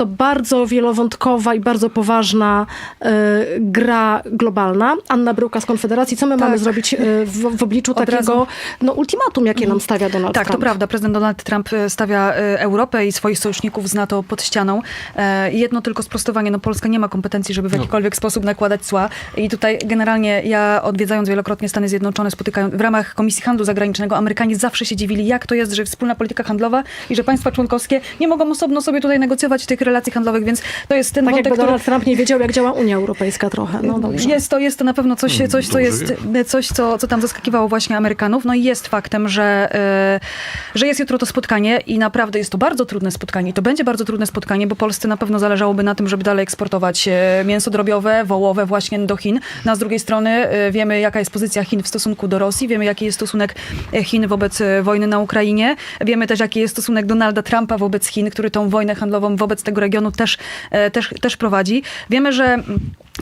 to bardzo wielowątkowa i bardzo poważna e, gra globalna. Anna Bryłka z Konfederacji, co my mamy zrobić e, w, w obliczu Od takiego razu. no, ultimatum, jakie nam stawia Donald Tak, Trump? to prawda. Prezydent Donald Trump e, stawia Europę i swoich sojuszników z NATO pod ścianą. E, Jedno tylko sprostowanie. No Polska nie ma kompetencji, żeby w jakikolwiek sposób nakładać cła. I tutaj generalnie ja odwiedzając wielokrotnie Stany Zjednoczone, spotykając w ramach Komisji Handlu Zagranicznego, Amerykanie zawsze się dziwili, jak to jest, że wspólna polityka handlowa i że państwa członkowskie nie mogą osobno sobie tutaj negocjować tych relacji handlowych, więc to jest ten Tak wątek, jakby który... Donald Trump nie wiedział, jak działa Unia Europejska trochę. No dobrze. Jest to, jest to na pewno coś, Hmm, coś co jest coś, co, co tam zaskakiwało właśnie Amerykanów. No i jest faktem, że, e, że jest jutro to spotkanie i naprawdę jest to bardzo trudne spotkanie. I to będzie bardzo trudne spotkanie, bo Polsce na pewno zależałoby na tym, żeby dalej eksportować e, mięso drobiowe, wołowe właśnie do Chin. No, a z drugiej strony e, wiemy, jaka jest pozycja Chin w stosunku do Rosji, wiemy, jaki jest stosunek e, Chin wobec e, wojny na Ukrainie, wiemy też, jaki jest stosunek Donalda Trumpa wobec Chin, który tą wojnę handlową wobec tego regionu też, e, też, też prowadzi. Wiemy, że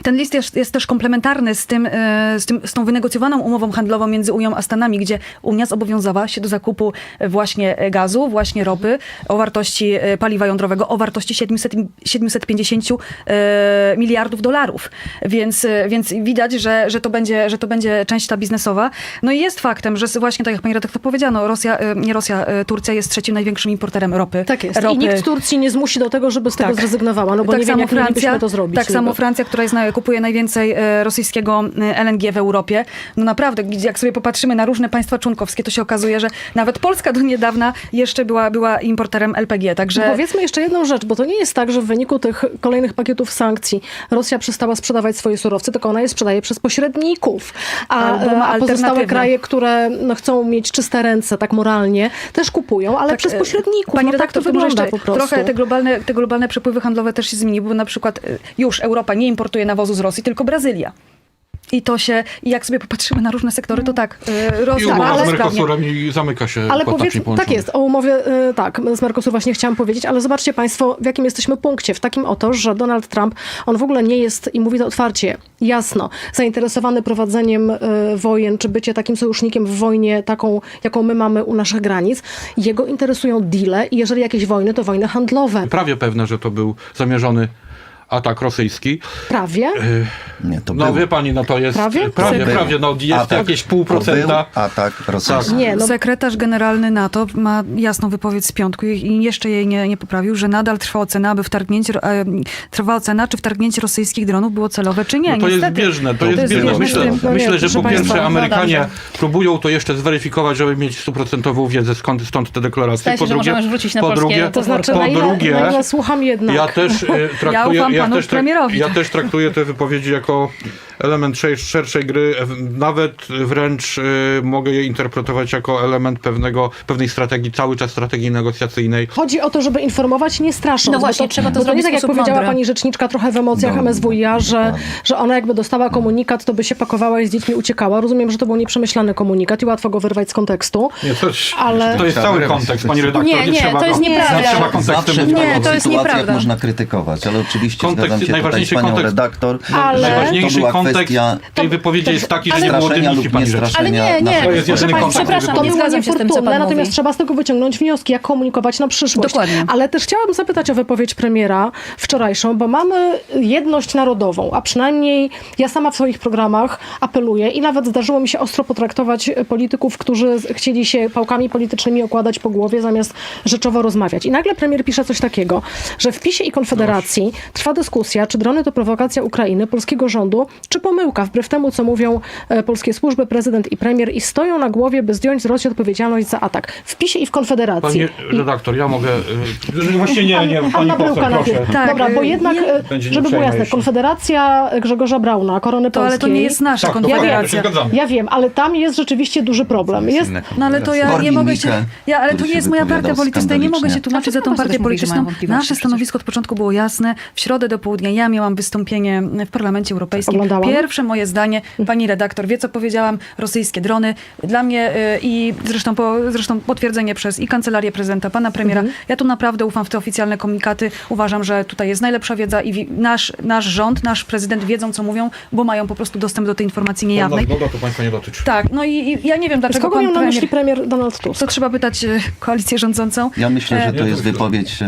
ten list jest, jest też komplementarny z, tym, e, z, tym, z tą wynegocjowaną umową handlową między Unią a Stanami, gdzie Unia zobowiązała się do zakupu e, właśnie e, gazu, właśnie ropy o wartości paliwa jądrowego, o wartości 700, 750 e, miliardów dolarów. Więc, więc widać, że, że, to będzie, że to będzie część ta biznesowa. No i jest faktem, że właśnie tak jak pani redaktor powiedziano, Rosja, nie Rosja, Turcja jest trzecim największym importerem ropy. Tak jest. Ropy. I nikt Turcji nie zmusi do tego, żeby z tego Tak. zrezygnowała, no bo nie wiem, jak mielibyśmy to zrobić. Tak samo. Francja, która jest, kupuje najwięcej e, rosyjskiego e, LNG w Europie. No naprawdę, jak sobie popatrzymy na różne państwa członkowskie, to się okazuje, że nawet Polska do niedawna jeszcze była, była importerem LPG. Także No Powiedzmy jeszcze jedną rzecz, bo to nie jest tak, że w wyniku tych kolejnych pakietów sankcji Rosja przestała sprzedawać swoje surowce, tylko ona je sprzedaje przez pośredników. A, ma a pozostałe kraje, które no, chcą mieć czyste ręce, tak moralnie, też kupują, ale Tak, przez e, pośredników. Pani no, tak to wygląda po prostu. trochę te globalne, te globalne przepływy handlowe też się zmieniły, bo na przykład już Europa nie importuje nawozu z Rosji, tylko Brazylia. I to się, i jak sobie popatrzymy na różne sektory, to tak, I Rosja bardzo z. Mercosurem i zamyka się Ale powiedz, tak jest, o umowie, y, tak, z Mercosur właśnie chciałam powiedzieć, ale zobaczcie Państwo, w jakim jesteśmy punkcie. W takim oto, że Donald Trump, on w ogóle nie jest, i mówi to otwarcie, jasno, zainteresowany prowadzeniem y, wojen, czy bycie takim sojusznikiem w wojnie, taką, jaką my mamy u naszych granic. Jego interesują deale i jeżeli jakieś wojny, to wojny handlowe. Prawie pewne, że to był zamierzony atak rosyjski. Prawie. Nie, to No był, wie pani, no to jest... Prawie? Prawie, był prawie no jest atak. jakieś pół To procenta. atak rosyjski. Nie, no Sekretarz generalny NATO ma jasną wypowiedź z piątku i jeszcze jej nie, nie poprawił, że nadal trwa ocena, aby wtargnięcie, e, trwa ocena, czy wtargnięcie rosyjskich dronów było celowe, czy nie. No to jest Niestety. zbieżne, to, jest jest z Myślę. No myślę że po państwa, pierwsze Amerykanie próbują to jeszcze zweryfikować, żeby mieć stuprocentową wiedzę, skąd, stąd te deklaracje. Po drugie, po polskie drugie, to znaczy, po na ile, drugie na ile słucham jednak. Ja też, e, traktuję, ufam panu też, trak- premierowi, ja też traktuję te wypowiedzi jako element szej- szerszej gry, nawet wręcz e, mogę je interpretować jako element pewnego, pewnej strategii, cały czas strategii negocjacyjnej. Chodzi o to, żeby informować, nie strasząc. No bo właśnie, trzeba to bo to nie zrobić tak w jak powiedziała mądry. pani rzeczniczka trochę w emocjach No, MSWiA, że, dokładnie. że ona jakby dostała komunikat, to by się pakowała i z dziećmi uciekała. Rozumiem, że to był nieprzemyślany komunikat i łatwo go wyrwać z kontekstu. Nie, to, Ale- to jest cały kontekst, pani redaktor. Nie, nie, trzeba to jest nieprawda. Nie trzeba Zawsze kontekstem Nie, to jest sytuacjach nieprawda. można krytykować, ale oczywiście Kontekst- zgadzam się tutaj z panią kontekst- redaktor. Ale- że Najważniejszy to była kontekst kwestia tej wypowiedzi jest taki, że nie było dymisji, lub pani. Ale nie, nie, To jest jedyny pani, kontekst, przepraszam, To nie zgadzam się z tym, co niefortunne, pan natomiast mówi. trzeba z tego wyciągnąć wnioski, jak komunikować na przyszłość. Dokładnie. Ale też chciałabym zapytać o wypowiedź premiera wczorajszą, bo mamy jedność narodową, a przynajmniej ja sama w swoich programach apeluję i nawet zdarzyło mi się ostro potraktować polityków, którzy chcieli się pałkami politycznymi okładać po głowie, zamiast rzeczowo rozmawiać. I nagle premier pisze coś takiego, że w PiSie i Konfederacji trwa dyskusja, czy drony to prowokacja Ukrainy, polskiego rządu, czy pomyłka, wbrew temu, co mówią e, polskie służby, prezydent i premier i stoją na głowie, by zdjąć z Rosji odpowiedzialność za atak. W PiSie i w Konfederacji. Pani redaktor, ja mogę... y, Właśnie nie, nie, pani Anna poseł, proszę. Tak, Dobra, bo jednak, nie- e, żeby było jasne. Konfederacja Grzegorza Brauna, Korony To, ale Polskiej. to nie jest nasza Tak, konfederacja. się zgadzamy. Ja wiem, ale tam jest rzeczywiście duży problem. Jest, No ale to ja nie mogę się. Ja, ale to nie jest moja partia polityczna. Ja nie mogę się tłumaczyć za tą partię polityczną. Nasze stanowisko od początku było jasne. W środę do południa ja miałam wystąpienie w Parlamencie Europejskim. Oglądałam. Pierwsze moje zdanie, pani redaktor wie, co powiedziałam, rosyjskie drony. Dla mnie y, i zresztą, po, zresztą potwierdzenie przez i kancelarię prezydenta, pana premiera. Mhm. Ja tu naprawdę ufam w te oficjalne komunikaty. Uważam, że tutaj jest najlepsza wiedza i wi- nasz, nasz rząd, nasz prezydent wiedzą, co mówią, bo mają po prostu dostęp do tej informacji niejawnej. Boga to państwa nie dotyczy. Tak, no i, i ja nie wiem, Z dlaczego kogo pan miał na premier... myśli premier Donald Tusk? To trzeba pytać y, koalicję rządzącą. Ja myślę, że to Nie, jest to- wypowiedź e,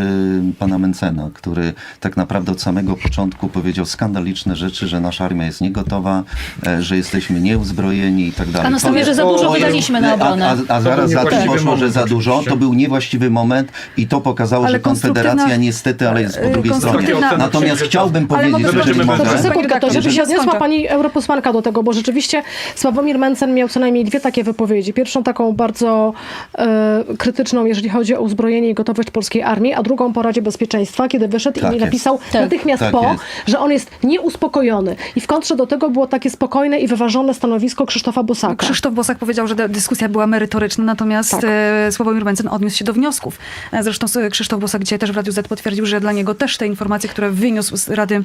pana Mencena, który tak naprawdę od samego początku powiedział skandaliczne rzeczy, że nasza armia jest niegotowa, e, że jesteśmy nieuzbrojeni i tak dalej. A następnie, To że za dużo wydaliśmy na obronę. A, a, a zaraz za tym poszło, że za dużo. To był niewłaściwy moment i to pokazało, Ale że Konfederacja niestety, ale jest po e, drugiej stronie. Natomiast chciałbym powiedzieć, że Zobaczymy, mogę. Sekundkę, to żeby się odniosła pani europosłanka do tego, bo rzeczywiście Sławomir Mencen miał co najmniej dwie takie wypowiedzi. Pierwszą taką bardzo e, krytyczną, jeżeli chodzi o uzbrojenie i gotowość polskiej armii, a drugą po Radzie Bezpieczeństwa, kiedy wyszedł Tak i jest. napisał Tak. natychmiast Tak po, jest. że on jest nieuspokojony. I w kontrze do tego było takie spokojne i wyważone stanowisko Krzysztofa Bosaka. Krzysztof Bosak powiedział, że dyskusja była merytoryczna, natomiast Tak. e, Sławomir Mencen odniósł się do wniosków. E, Zresztą s- Krzysztof Bosak dzisiaj też w Radiu Z potwierdził, że dla niego też te informacje, które wyniósł z Rady,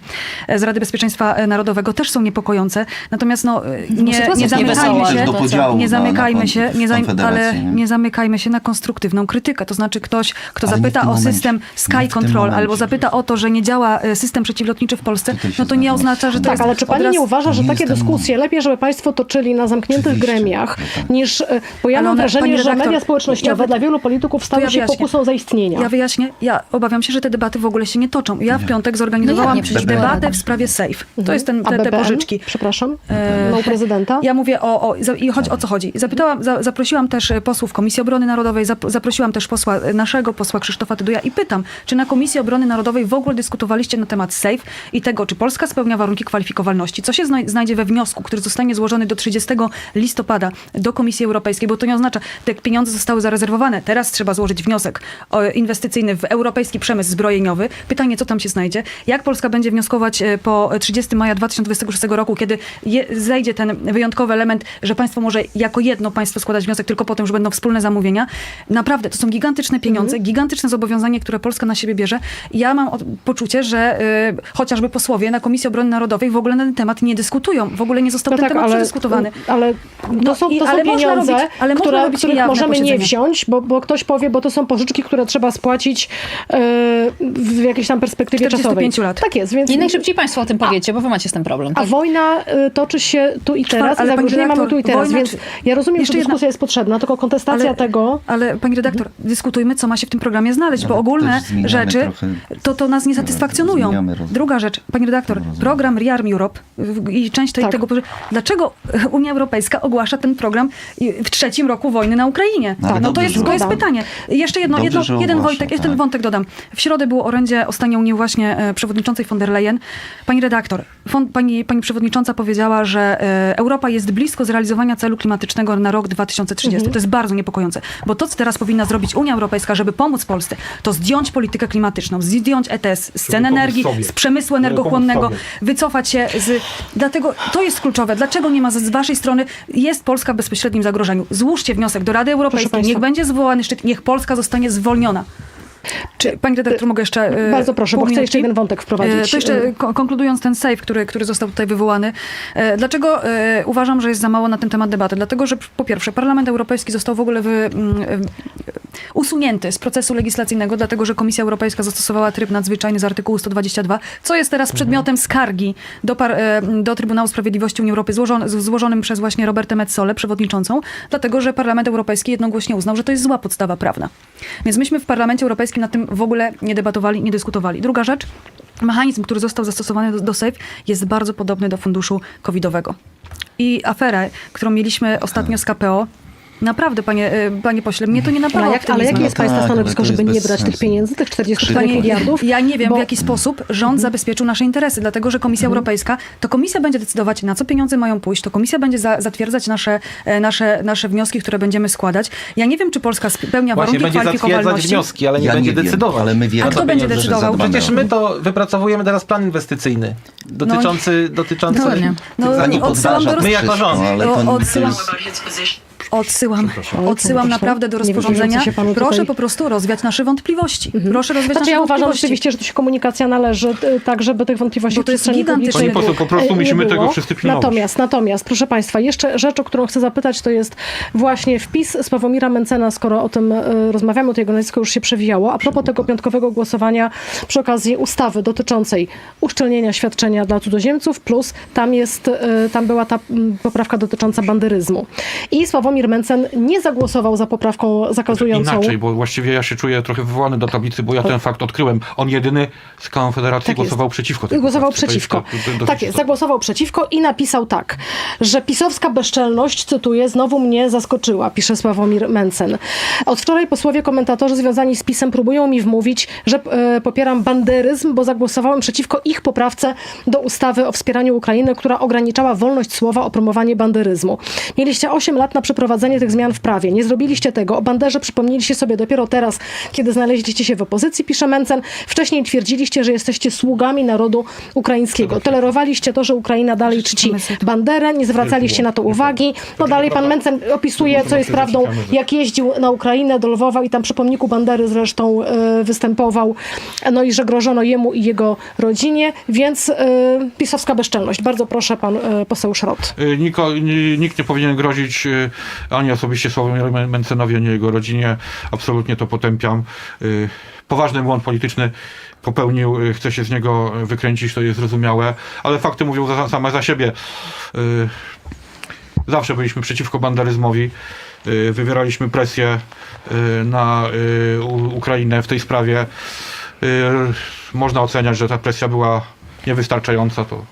e, z Rady Bezpieczeństwa e, Narodowego też są niepokojące. Natomiast no, e, nie, nie zamykajmy się, nie zamykajmy się, nie, zam, ale nie? nie zamykajmy się na konstruktywną krytykę. To znaczy ktoś, kto Ale nie zapyta o system Nie Sky Control albo zapyta o to, że nie działa e, system przeciwlotniczy w Polsce, no to nie oznacza, że to Tak, jest ale czy pani odraz- nie uważa, że takie dyskusje lepiej, żeby państwo toczyli na zamkniętych Oczywiście, gremiach, no tak. niż, e, bo ja Ale mam one- wrażenie, pani że redaktor, media społecznościowe ja dla wielu polityków stały ja się wyjaśnię. pokusą zaistnienia. Ja wyjaśnię, ja obawiam się, że te debaty w ogóle się nie toczą. Ja w piątek zorganizowałam No? Przecież była debatę w sprawie SAFE. To jest ten, te, te pożyczki. Przepraszam, E, no u prezydenta. Ja mówię o, o i chodzi o co chodzi. Zapytałam, za, zaprosiłam też e, posłów Komisji Obrony Narodowej, zap, zaprosiłam też posła, naszego posła Krzysztofa Tyduja i pytam, czy na Komisji Obrony Narodowej w ogóle dyskutowaliście na temat SAFE i tego, czy Polska spełnia warunki kwalifikowalności. Co się znaj- znajdzie we wniosku, który zostanie złożony do 30 listopada do Komisji Europejskiej, bo to nie oznacza, te pieniądze zostały zarezerwowane. Teraz trzeba złożyć wniosek o, inwestycyjny w europejski przemysł zbrojeniowy. Pytanie, co tam się znajdzie? Jak Polska będzie wnioskować e, po 30 maja 2026 roku, kiedy je, zejdzie ten wyjątkowy element, że państwo może jako jedno państwo składać wniosek tylko po tym, że będą wspólne zamówienia. Naprawdę, to są gigantyczne pieniądze, gigantyczne zobowiązanie, które Polska na siebie bierze. Ja mam poczucie, że y, chociażby posłowie na Komisji Obrony Narodowej w ogóle na ten temat nie dyskutują. W ogóle nie został No ten tak, temat ale, przedyskutowany. ale to No są, to są ale można pieniądze, robić- ale które, robić których możemy nie wziąć, bo, bo ktoś powie, bo to są pożyczki, które trzeba spłacić e, w jakiejś tam perspektywie 45 czasowej. lat. Tak jest, więc... I najszybciej państwo o tym powiecie, bo wy macie z tym problem. A Tak? wojna y, toczy się tu i teraz, ale i pani zagrożenie mamy tu i teraz, wojna więc ja rozumiem, że jedna- dyskusja jest potrzebna, tylko kontestacja tego... Ale pani redaktor, dyskutujmy, co ma się w tym programie znaleźć, bo Ale ogólne rzeczy trochę- to, to nas nie satysfakcjonują. Druga rzecz, pani redaktor, program Rearm Europe i część tej, Tak. tego. Dlaczego Unia Europejska ogłasza ten program w trzecim roku wojny na Ukrainie? No, ale no to jest, to jest pytanie. Jeszcze jedno, Dobrze, jedno, jeden, ogłasza, Wojtek, tak. jeden wątek dodam. W środę było orędzie ostatniej Unii właśnie e, przewodniczącej von der Leyen. Pani redaktor, fon, pani, pani przewodnicząca powiedziała, że e, Europa jest blisko zrealizowania celu klimatycznego na rok 2030. To jest bardzo niepokojące, bo to, co teraz powinna zrobić Unia Europejska, żeby pomóc Polsce, to zdjąć politykę klimatyczną, zdjąć ETS z cen energii, sobie. z przemysłu energochłonnego, wycofać się z... Dlatego to jest kluczowe. Dlaczego nie ma z, waszej strony, jest Polska w bezpośrednim zagrożeniu. Złóżcie wniosek do Rady Europejskiej, niech będzie zwołany szczyt, niech Polska zostanie zwolniona. Czy, pani redaktor, mogę jeszcze... e, Bardzo proszę, bo chcę jeszcze jeden wątek wprowadzić. E, To jeszcze ko- konkludując ten save, który, który został tutaj wywołany. e, Dlaczego e, uważam, że jest za mało na ten temat debaty? Dlatego, że po pierwsze Parlament Europejski został w ogóle wy, e, usunięty z procesu legislacyjnego, dlatego że Komisja Europejska zastosowała tryb nadzwyczajny z artykułu 122, co jest teraz przedmiotem skargi do, par, e, do Trybunału Sprawiedliwości Unii Europy złożonym przez właśnie Robertę Metsolę, przewodniczącą, dlatego że Parlament Europejski jednogłośnie uznał, że to jest zła podstawa prawna. Więc myśmy w Parlamencie Europejskim na tym w ogóle nie debatowali, nie dyskutowali. Druga rzecz, mechanizm, który został zastosowany do, do SAFE jest bardzo podobny do funduszu covidowego. I aferę, którą mieliśmy ostatnio z KPO, naprawdę, panie, e, panie pośle, mnie to nie Ale napawa jak, ale jakie jest No Państwa tak, stanowisko, ale to żeby nie brać tych sensu. pieniędzy, tych 44 Panie, miliardów? ja nie wiem, bo- w jaki sposób rząd zabezpieczył nasze interesy, dlatego że Komisja Europejska, to Komisja będzie decydować, na co pieniądze mają pójść, to Komisja będzie za, zatwierdzać nasze, e, nasze, nasze wnioski, które będziemy składać. Ja nie wiem, czy Polska spełnia Właśnie warunki będzie zatwierdzać kwalifikowalności. wnioski, ale nie Ja będzie nie decydować. ale my wiemy, A kto będzie decydował? Przecież my to wypracowujemy teraz plan inwestycyjny dotyczący, dotyczący Dokładnie. No, Zanim odsyłam do podważa My jako rząd. ale to O- nie odsyłam- jest- Odsyłam, odsyłam naprawdę do rozporządzenia. Proszę tutaj- po prostu rozwiać nasze wątpliwości. Proszę rozwiać Znaczy nasze ja uważam rzeczywiście, że tu się komunikacja należy y, tak, żeby tych wątpliwości Bo to jest publicznej Pani poseł, po prostu nie musimy tego wszyscy pilnować. Natomiast, natomiast, proszę Państwa, jeszcze rzecz, o którą chcę zapytać, to jest właśnie wpis Sławomira Mencena, skoro o tym y, rozmawiamy, to jego nazwisko już się przewijało, a propos tego piątkowego głosowania przy okazji ustawy dotyczącej uszczelnienia świadczenia dla cudzoziemców, plus tam jest, y, tam była ta mm, poprawka dotycząca banderyzmu. I Sławomir Mencen nie zagłosował za poprawką zakazującą... Inaczej, bo właściwie ja się czuję trochę wywołany do tablicy, bo ja ten fakt odkryłem. On jedyny z Konfederacji Tak jest. głosował przeciwko tej Głosował poprawce. To jest przeciwko. to- to- to dosyć tak jest, zagłosował przeciwko i napisał tak, że pisowska bezczelność, cytuję, znowu mnie zaskoczyła, pisze Sławomir Mencen. Od wczoraj posłowie komentatorzy związani z pisem próbują mi wmówić, że e, popieram banderyzm, bo zagłosowałem przeciwko ich poprawce do ustawy o wspieraniu Ukrainy, która ograniczała wolność słowa o promowanie banderyzmu. Mieliście 8 lat na przeprowadzenie tych zmian w prawie. Nie zrobiliście tego. O banderze przypomnieliście sobie dopiero teraz, kiedy znaleźliście się w opozycji, pisze Mencen. Wcześniej twierdziliście, że jesteście sługami narodu ukraińskiego. Tolerowaliście to, że Ukraina dalej czci banderę, nie zwracaliście na to uwagi. No dalej pan Mencen opisuje, co jest prawdą, jak jeździł na Ukrainę do Lwowa i tam przy pomniku bandery zresztą e, występował, no i że grożono jemu i jego rodzinie, więc e, pisowska bezczelność. Bardzo proszę pan e, poseł Szrot. Niko, ni- nikt nie powinien grozić y, ani osobiście Sławomirowi Men- Mencenowi, ani jego rodzinie. Absolutnie to potępiam. Y, Poważny błąd polityczny popełnił, y, chce się z niego wykręcić, to jest zrozumiałe, ale fakty mówią za, same za siebie. Y, Zawsze byliśmy przeciwko banderyzmowi. Wywieraliśmy presję na Ukrainę w tej sprawie. Można oceniać, że ta presja była niewystarczająca. To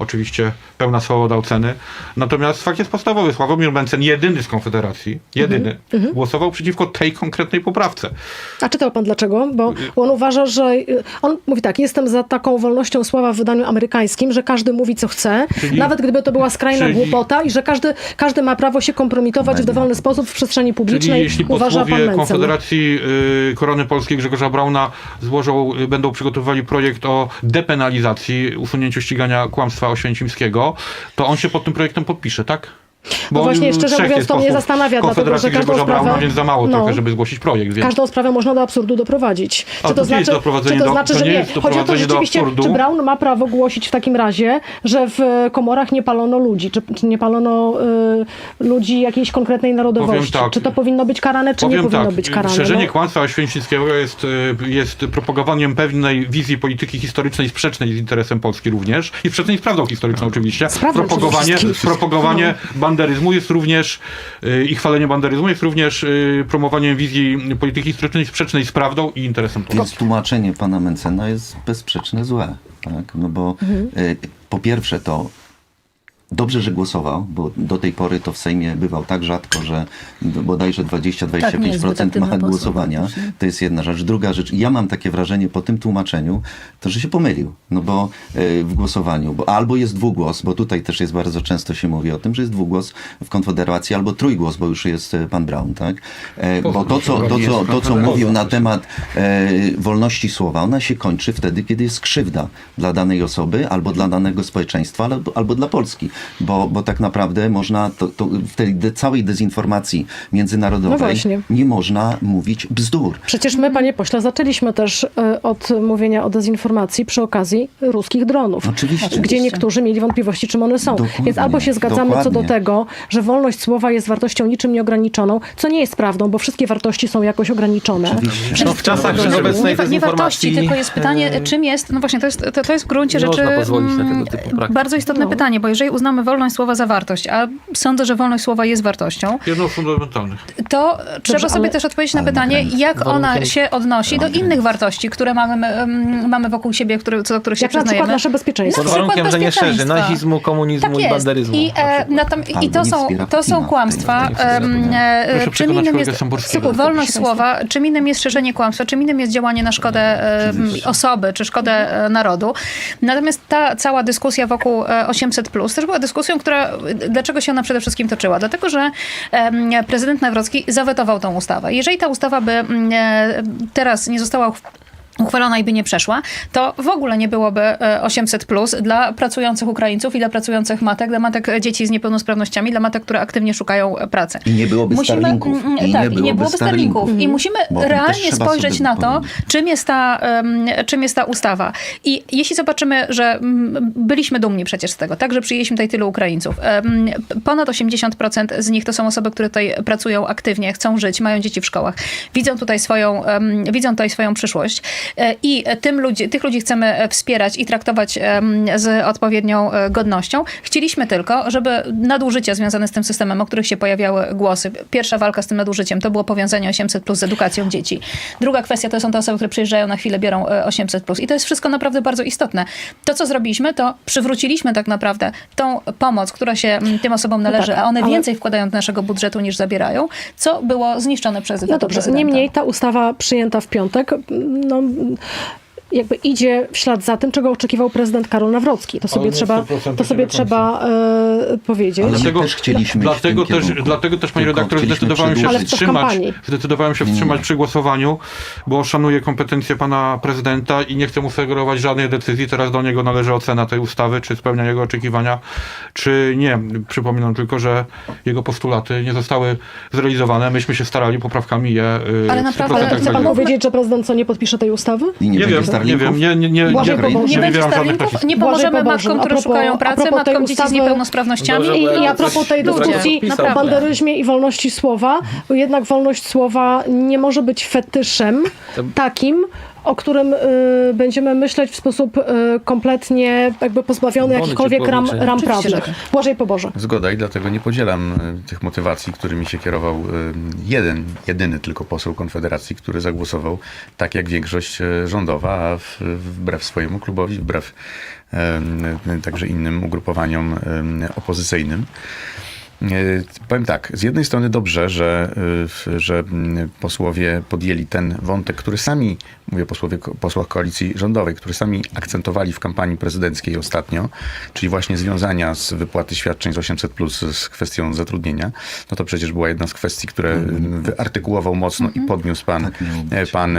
oczywiście pełna swoboda oceny. Natomiast fakt jest podstawowy. Sławomir Mencen, jedyny z Konfederacji, jedyny, głosował przeciwko tej konkretnej poprawce. A czytał pan dlaczego? Bo on uważa, że y, on mówi tak, jestem za taką wolnością słowa w wydaniu amerykańskim, że każdy mówi co chce, Czyli- nawet gdyby to była skrajna czyli- głupota i że każdy, każdy ma prawo się kompromitować w dowolny sposób w przestrzeni Czyli publicznej, jeśli uważa pan Mencen. Konfederacji y, Korony Polskiej Grzegorza Brauna złożą, y, będą przygotowywali projekt o depenalizacji, usunięciu ścigania kłamstwa oświęcimskiego, to on się pod tym projektem podpisze, tak? No właśnie, szczerze mówiąc, to mnie zastanawia, dlatego, że każdą Grzegorza sprawę- Brauna, więc za mało no. trochę, żeby zgłosić projekt. Więc... Każdą sprawę można do absurdu doprowadzić. Czy to to, znaczy, czy to do- znaczy, to że nie Chodzi o to do rzeczywiście, czy Brown ma prawo głosić w takim razie, że w komorach nie palono ludzi, czy, czy nie palono y, ludzi jakiejś konkretnej narodowości? tak. Czy to powinno być karane, czy nie powinno tak, być karane? szerzenie No. kłamstwa oświęcimskiego jest, y, jest propagowaniem pewnej wizji polityki historycznej sprzecznej z interesem Polski również i sprzecznej z prawdą historyczną oczywiście. propagowanie przede wszystkim. Banderyzmu jest również y, i chwalenie banderyzmu jest również y, promowaniem wizji polityki historycznej sprzecznej z prawdą i interesem Polski. Więc tłumaczenie pana Mencena jest bezsprzeczne złe. Tak? No bo y, po pierwsze to dobrze, że głosował, bo do tej pory to w Sejmie bywał tak rzadko, że bodajże 20-25% Tak, ma głosowania. To jest jedna rzecz. Druga rzecz, ja mam takie wrażenie po tym tłumaczeniu, to że się pomylił, no bo y, w głosowaniu, bo albo jest dwugłos, bo tutaj też jest bardzo często się mówi o tym, że jest dwugłos w Konfederacji, albo trójgłos, bo już jest y, pan Brown, tak? E, bo to, co, to, co, to, co mówił na temat e, wolności słowa, ona się kończy wtedy, kiedy jest krzywda dla danej osoby, albo dla danego społeczeństwa, albo, albo dla Polski. Bo, bo tak naprawdę można, to, to w tej de, całej dezinformacji No międzynarodowej właśnie. nie można mówić bzdur. Przecież my, panie pośle, zaczęliśmy też e, od mówienia o dezinformacji przy okazji ruskich dronów. Oczywiście. Gdzie niektórzy mieli wątpliwości, czym one są. Dokładnie, Więc albo się zgadzamy co do dokładnie. tego, że wolność słowa jest wartością niczym nieograniczoną, co nie jest prawdą, bo wszystkie wartości są jakoś ograniczone. No, w czasach Nie, obecnej wa- nie wartości, dezinformacji, tylko jest pytanie, e, czym jest, no właśnie, to jest, to, to jest w gruncie nie rzeczy można pozwolić na tego mm, bardzo istotne No. pytanie, bo jeżeli uznamy wolność słowa za wartość, a sądzę, że wolność słowa jest wartością, Jedną z fundamentalnych. to trzeba ale- sobie też odpowiedzieć na ale pytanie, na jak ona warunkiem- się odnosi do innych wartości, które mamy, em, mamy wokół siebie, które, co do których się Jak na przykład przyznajemy. nasze bezpieczeństwo. Pod przykład warunkiem, że nie szerzy nazizmu, komunizmu Tak i banderyzmu. I, na e, przykład. natom- i to, są, to są kłamstwa. E, czym innym jest wolność słowa, czym innym jest szerzenie kłamstwa, czym innym jest działanie na szkodę e, osoby, czy szkodę e, narodu. Natomiast ta cała dyskusja wokół e, 800+, też była dyskusją, która, dlaczego się ona przede wszystkim toczyła? Dlatego, że prezydent Nawrocki zawetował tą ustawę. Jeżeli ta ustawa by teraz nie została uchwalona i by nie przeszła, to w ogóle nie byłoby e, 800 plus dla pracujących Ukraińców i dla pracujących matek, dla matek e, dzieci z niepełnosprawnościami, dla matek, które aktywnie szukają e, pracy. I nie byłoby Starlinków. mm, I nie tak, nie byłoby byłoby Starlinków. Starlinków. I musimy Bo realnie spojrzeć na to, czym jest, ta, czym jest ta ustawa. I jeśli zobaczymy, że byliśmy dumni przecież z tego, tak, że przyjęliśmy tutaj tylu Ukraińców. Ponad 80% z nich to są osoby, które tutaj pracują aktywnie, chcą żyć, mają dzieci w szkołach, widzą tutaj swoją, widzą tutaj swoją przyszłość E, i tym ludzi, tych ludzi chcemy e, wspierać i traktować z odpowiednią e, godnością. Chcieliśmy tylko, żeby nadużycia związane z tym systemem, o których się pojawiały głosy. Pierwsza walka z tym nadużyciem to było powiązanie 800 plus z edukacją dzieci. Druga kwestia to są te osoby, które przyjeżdżają na chwilę, biorą e, 800 plus. I to jest wszystko naprawdę bardzo istotne. To, co zrobiliśmy, to przywróciliśmy tak naprawdę tą pomoc, która się tym osobom należy, tak, a one ale- więcej wkładają do naszego budżetu niż zabierają, co było zniszczone przez No dobrze, prezydenta. niemniej ta ustawa przyjęta w piątek, no, 嗯。Jakby idzie w ślad za tym, czego oczekiwał prezydent Karol Nawrocki. To sobie trzeba, 100% to sobie trzeba e, powiedzieć. Ale my Dlatego- też chcieliśmy Dlatego też, kierunku. dlatego też, panie Tylko redaktor, zdecydowałem się wstrzymać, zdecydowałem się Nie, nie. wstrzymać przy głosowaniu, bo szanuję kompetencje pana prezydenta i nie chcę mu sugerować żadnej decyzji. Teraz do niego należy ocena tej ustawy, czy spełnia jego oczekiwania, czy nie. Przypominam tylko, że jego postulaty nie zostały zrealizowane. Myśmy się starali poprawkami je y, Ale naprawdę, 100% Ale chce pan powiedzieć, że prezydent co nie podpisze tej ustawy? I nie, Nie wiem, nie Starlinków? wiem, nie, nie, nie, nie. Nie nie będzie żadnych Starlinków, nie pomożemy matkom, a które propos- szukają a pracy, propos tej matkom dzieci z ustawy- niepełnosprawnościami. Dobrze, i, bo I, I a propos tej dyskusji o banderyzmie i wolności słowa, bo jednak wolność słowa nie może być fetyszem takim, o którym y, będziemy myśleć w sposób y, kompletnie jakby pozbawiony Bony jakichkolwiek ram, ciepłownicze. ram Oczywiście, że prawnych. Błażej Poboże. Zgoda i dlatego nie podzielam y, tych motywacji, którymi się kierował y, jeden, jedyny tylko poseł Konfederacji, który zagłosował tak jak większość y, rządowa, a w, wbrew swojemu klubowi, wbrew y, y, także innym ugrupowaniom y, opozycyjnym. Y, Powiem tak, z jednej strony dobrze, że, y, że posłowie podjęli ten wątek, który sami, mówię posłowie, posłach koalicji rządowej, który sami akcentowali w kampanii prezydenckiej ostatnio, czyli właśnie związania z wypłaty świadczeń z 800 plus z kwestią zatrudnienia. No to przecież była jedna z kwestii, które y, wyartykułował mocno i podniósł pan, Tak e, pan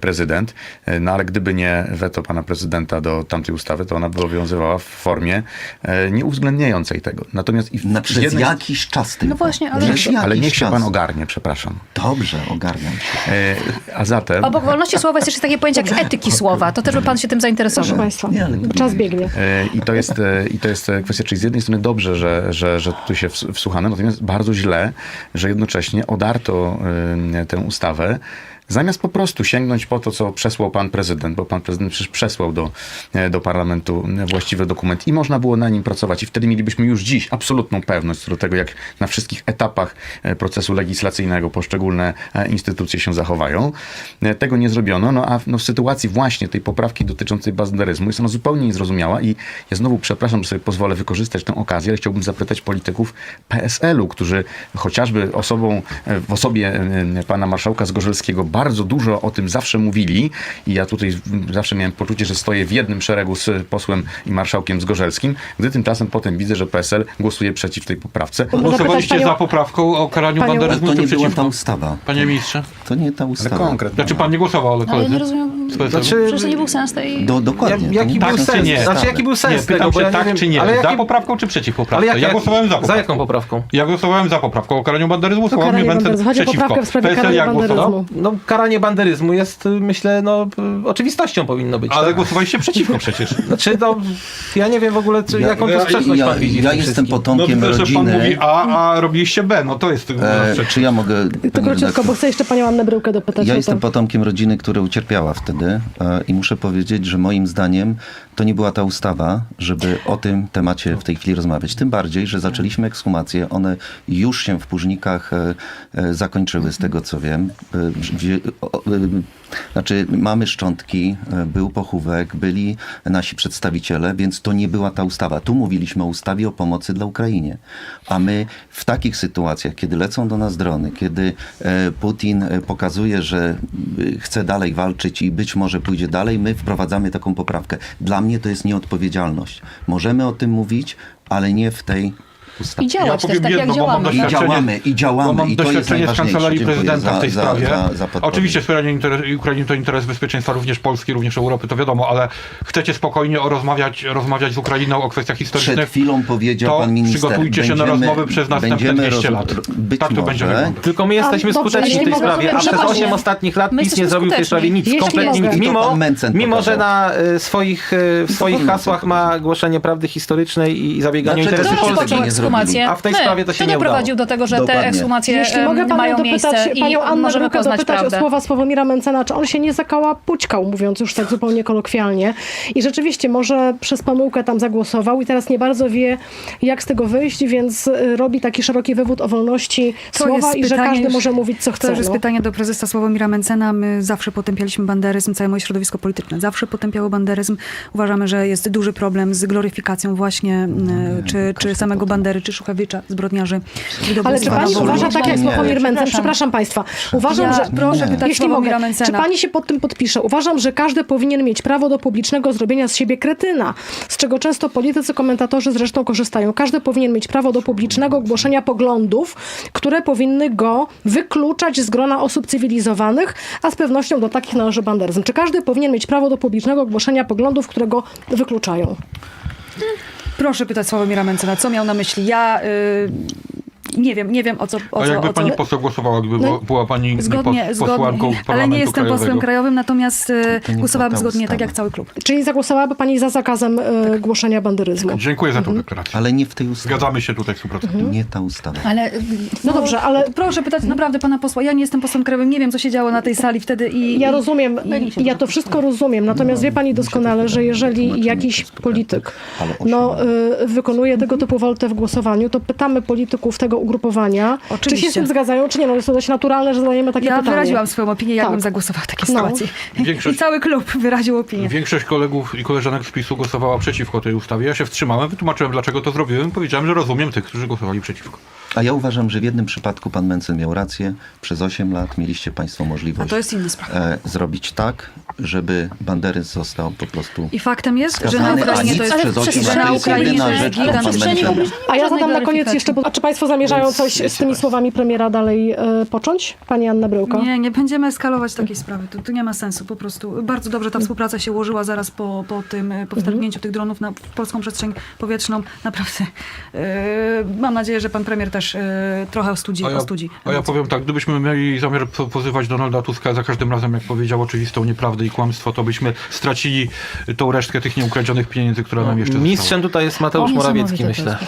prezydent. E, No ale gdyby nie weto pana prezydenta do tamtej ustawy, to ona by obowiązywała w formie e, nieuwzględniającej tego. Natomiast i w, Na, przez jednej- jakiś czas tylko. No właśnie, ale- Przez ale niech się czas. pan ogarnie, przepraszam. Dobrze, ogarniam się. E, a zatem... Obok wolności słowa jest jeszcze takie pojęcie jak etyki słowa. To też by pan się tym Proszę zainteresował. Państwa, Nie, ale- czas biegnie. E, I to, jest, e, I to jest kwestia, czyli z jednej strony dobrze, że, że, że tu się ws- wsłuchano, natomiast bardzo źle, że jednocześnie odarto e, tę ustawę, zamiast po prostu sięgnąć po to, co przesłał pan prezydent, bo pan prezydent przecież przesłał do, e, do parlamentu właściwy dokument i można było na nim pracować i wtedy mielibyśmy już dziś absolutną pewność co do tego, jak na wszystkich etapach e, procesu legislacyjnego poszczególne e, instytucje się zachowają. E, Tego nie zrobiono, no a w- no, w sytuacji właśnie tej poprawki dotyczącej bazneryzmu jest ona zupełnie niezrozumiała i ja znowu przepraszam, że sobie pozwolę wykorzystać tę okazję, ale chciałbym zapytać polityków PSL-u, którzy chociażby osobą, e, w osobie e, pana marszałka Zgorzelskiego bardzo dużo o tym zawsze mówili i ja tutaj zawsze miałem poczucie, że stoję w jednym szeregu z posłem i marszałkiem Zgorzelski, gdy tymczasem potem widzę, że PSL głosuje przeciw tej poprawce. Głosowaliście zapytać za panią- poprawką o karaniu panią- Ale banderyzmu, to nie była ta ustawa. Panie ministrze? To nie ta Ale ustawa. konkret. Znaczy pan nie głosował, ale Ale ja nie koledzy. rozumiem, z PSL-u. Znaczy, przecież nie był sens tej... Do, dokładnie. To jaki nie był sens? Nie, znaczy jaki był Nie, sens pytam tego, się ja tak nie wiem, czy nie. ale Za jaki- poprawką czy przeciw poprawce? Ale jak, ja głosowałem za Za poprawką. jaką poprawką? Ja głosowałem za poprawką o karaniu banderyzmu, słowa karanie mnie będę banderyzmu. Chodzi o przeciwko. poprawkę w sprawie PSL karania jak głosował? No, no karanie banderyzmu jest, y, myślę, no y, oczywistością powinno być. Ale tak? głosowaliście przeciwko przecież. Znaczy, no, ja nie wiem w ogóle, czy, Ja- jaką ja- tu sprzeczność ja, pan widzi ja jestem wszystkim. No potomkiem widzę, że pan rodziny. mówi A, a robiliście B, no to jest E, e, czy ja mogę. To pani króciutko, bo chcę jeszcze panią Annę Bryłkę dopytać Ja jestem to. potomkiem rodziny, która ucierpiała wtedy e, i muszę powiedzieć, że moim zdaniem to nie była ta ustawa, żeby o tym temacie w tej chwili rozmawiać. Tym bardziej, że zaczęliśmy ekshumacje, one już się w Późnikach e, e, zakończyły, z tego co wiem. E, Znaczy, mamy szczątki, był pochówek, byli nasi przedstawiciele, więc to nie była ta ustawa. Tu mówiliśmy o ustawie o pomocy dla Ukrainie. A my w takich sytuacjach, kiedy lecą do nas drony, kiedy Putin pokazuje, że chce dalej walczyć i być może pójdzie dalej, my wprowadzamy taką poprawkę. Dla mnie to jest nieodpowiedzialność. Możemy o tym mówić, ale nie w tej. I działać powiem też tak, jak jedno, mam działamy. I działamy, i działamy. Mam i to doświadczenie z kancelarii prezydenta za, w tej za, sprawie. Za, za. Oczywiście wspieranie inter- Ukrainy to interes bezpieczeństwa również Polski, również Europy, to wiadomo, ale chcecie spokojnie o rozmawiać, rozmawiać z Ukrainą o kwestiach Przed historycznych. chwilą powiedział pan minister. przygotujcie się na rozmowy przez następne będziemy 200 lat. Być Tak to może, będzie wyglądać. Tylko my jesteśmy dobrze, skuteczni w tej sprawie, a przez przepraszam. 8 ostatnich lat PiS nie zrobił w tej sprawie nic, kompletnie nic. Mimo, mimo że na y, swoich, y, w swoich hasłach ma głoszenie prawdy historycznej i, zabieganie o interesy Polski. A w tej My. sprawie to się nie doprowadził do tego, że Dokładnie. te ekshumacje Jeśli mogę panią mają dopytać, miejsce panią Annę możemy Bryłkę poznać dopytać prawdę. o słowa Sławomira Mencena, czy on się nie zakałapućkał, mówiąc już tak zupełnie kolokwialnie. I rzeczywiście może przez pomyłkę tam zagłosował i teraz nie bardzo wie, jak z tego wyjść, więc y, robi taki szeroki wywód o wolności To słowa i że każdy może mówić, co chce. To już jest no. pytanie do prezesa Sławomira Mencena. My zawsze potępialiśmy banderyzm, całe moje środowisko polityczne zawsze potępiało banderyzm. Uważamy, że jest duży problem z gloryfikacją właśnie e, czy, czy samego Bandery, czy Szuchewicza, zbrodniarzy. Ale czy pani Absolutnie uważa tak jak. Sławomir Mencen? Przepraszam. Państwa. Uważam, Ja że proszę Nie. pytać jeśli mogę, Mencena. czy pani się pod tym podpisze? Uważam, że każdy powinien mieć prawo do publicznego zrobienia z siebie kretyna, z czego często politycy, komentatorzy zresztą korzystają. Każdy powinien mieć prawo do publicznego głoszenia poglądów, które powinny go wykluczać z grona osób cywilizowanych, a z pewnością do takich należy banderyzm. Czy każdy powinien mieć prawo do publicznego głoszenia poglądów, które go wykluczają? Proszę pytać Sławomira Mencena, co miał na myśli. Ja y, nie wiem, nie wiem o co... O A co, jakby o co... pani poseł głosowała, gdyby No, była pani Zgodnie, pos- zgodnie, posłanką ale Parlamentu nie jestem Krajowego? posłem krajowym, natomiast głosowałabym ta zgodnie, tak jak cały klub. Czyli zagłosowałaby pani za zakazem y, głoszenia banderyzmu? Dziękuję za Mhm. tą deklarację. Ale nie w tej ustawie. Zgadzamy się tutaj w 100%. Nie ta ustawa. Ale y, No dobrze, ale Proszę pytać naprawdę pana posła. Ja nie jestem posłem krajowym, nie wiem, co się działo na tej sali wtedy i... Ja i- rozumiem, ja to wszystko rozumiem, natomiast wie pani doskonale, że jeżeli jakiś polityk no, wykonuje tego typu woltę w głosowaniu, to pytamy polityków tego ugrupowania, czy Oczywiście. się z tym zgadzają, czy nie. No jest to dość naturalne, że zadajemy takie Ja pytanie. wyraziłam swoją opinię, jak Tak. bym zagłosowała w takiej No. sytuacji. Większość- I cały klub wyraził opinię. Większość kolegów i koleżanek z PiSu głosowała przeciwko tej ustawie. Ja się wstrzymałem, wytłumaczyłem dlaczego to zrobiłem. Powiedziałem, że rozumiem tych, którzy głosowali przeciwko. A ja uważam, że w jednym przypadku pan Mencen miał rację. Przez 8 lat mieliście państwo możliwość e, zrobić tak, żeby Banderyz został po prostu I faktem jest, że na skazany, Ukrainie to jest... przez 8 że lat. na Ukrainie rzecz. A ja zadam na koniec jeszcze, a czy państwo zamierzają Więc coś z tymi słowami premiera dalej e, począć? Pani Anna Bryłka? Nie, nie będziemy eskalować takiej sprawy. Tu, tu nie ma sensu po prostu. Bardzo dobrze ta współpraca się ułożyła zaraz po, po tym, e, po wtargnięciu tych dronów na polską przestrzeń powietrzną. Naprawdę. e, mam nadzieję, że pan premier też e, trochę ostudzi. A ja, ostudzi a ja powiem tak, gdybyśmy mieli zamiar po- pozywać Donalda Tuska za każdym razem, jak powiedział oczywistą nieprawdę i kłamstwo, to byśmy stracili tą resztkę tych nieukradzionych pieniędzy, która nam jeszcze została. Mistrzem tutaj jest Mateusz Morawiecki, myślę.